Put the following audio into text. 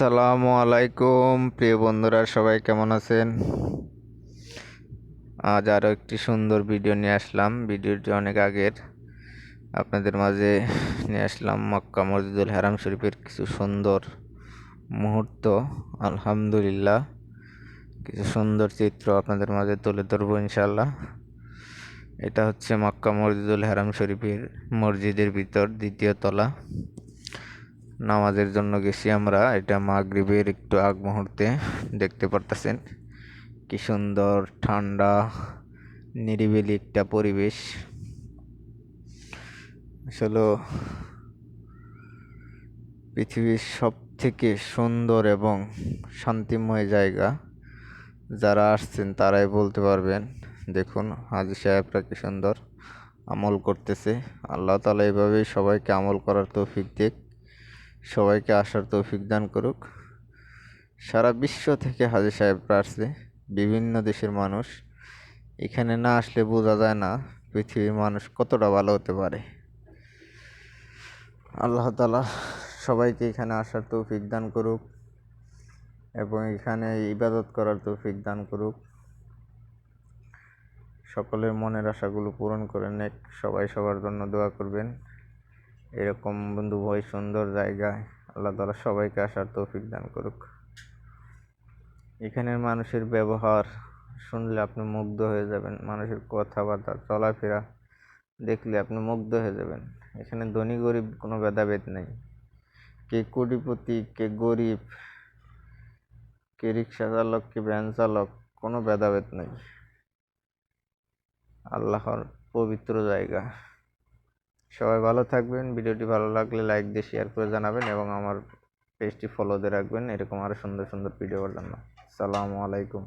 আসসালামু আলাইকুম। প্রিয় বন্ধুরা, সবাই কেমন আছেন? আজ আরও একটি সুন্দর ভিডিও নিয়ে আসলাম। ভিডিওটি অনেক আগের। আপনাদের মাঝে নিয়ে আসলাম মক্কা মসজিদুল হারাম শরীফের কিছু সুন্দর মুহূর্ত। আলহামদুলিল্লাহ, কিছু সুন্দর চিত্র আপনাদের মাঝে তুলে ধরবো ইনশাল্লাহ এটা হচ্ছে মক্কা মসজিদুল হারাম শরীফের মসজিদের ভিতর দ্বিতীয় তলা। নামাজের জন্য গেছি আমরা। এটা মাগরিবের একটু আগ মুহূর্তে দেখতে পারতেছেন। কি সুন্দর ঠান্ডা, নিরিবিলি একটা পরিবেশ। আসলে পৃথিবীর সব থেকে সুন্দর এবং শান্তিময় জায়গা যারা আসছেন তারাই বলতে পারবেন। দেখুন, হাজি সাহেবরা কি সুন্দর আমল করতেছে। আল্লাহ তালা এভাবেই সবাইকে আমল করার তৌফিক দিক। সবাইকে আসার তৌফিক দান করুক। সারা বিশ্ব থেকে হাজি সাহেবরা আসছে, বিভিন্ন দেশের মানুষ। এখানে না আসলে বোঝা যায় না পৃথিবীর মানুষ কতটা ভালো হতে পারে। আল্লাহ তালা সবাইকে এখানে আসার তৌফিক দান করুক এবং এখানে ইবাদত করার তৌফিক দান করুক। সকলের মনের আশাগুলো পূরণ করে নেক। সবাই সবার জন্য দোয়া করবেন। এরকম বন্ধু ভয় সুন্দর জায়গায় আল্লাহ তালা সবাইকে আসার তৌফিক দান করুক। এখানের মানুষের ব্যবহার শুনলে আপনি মুগ্ধ হয়ে যাবেন। মানুষের কথাবার্তা, চলাফেরা দেখলে আপনি মুগ্ধ হয়ে যাবেন। এখানে ধনী গরিব কোনো ভেদাভেদ নেই। কে কোটিপতি, কে গরিব, কে রিক্সা চালক, কে ভ্যান চালক, কোনো ভেদাভেদ নেই। আল্লাহর পবিত্র জায়গা। সবাই ভালো থাকবেন, ভিডিওটি ভালো লাগলে লাইক দিয়ে শেয়ার করে জানাবেন এবং আমার পেজটি ফলো দিয়ে রাখবেন। এরকম আরও সুন্দর সুন্দর ভিডিও জন্য। সালামু আলাইকুম।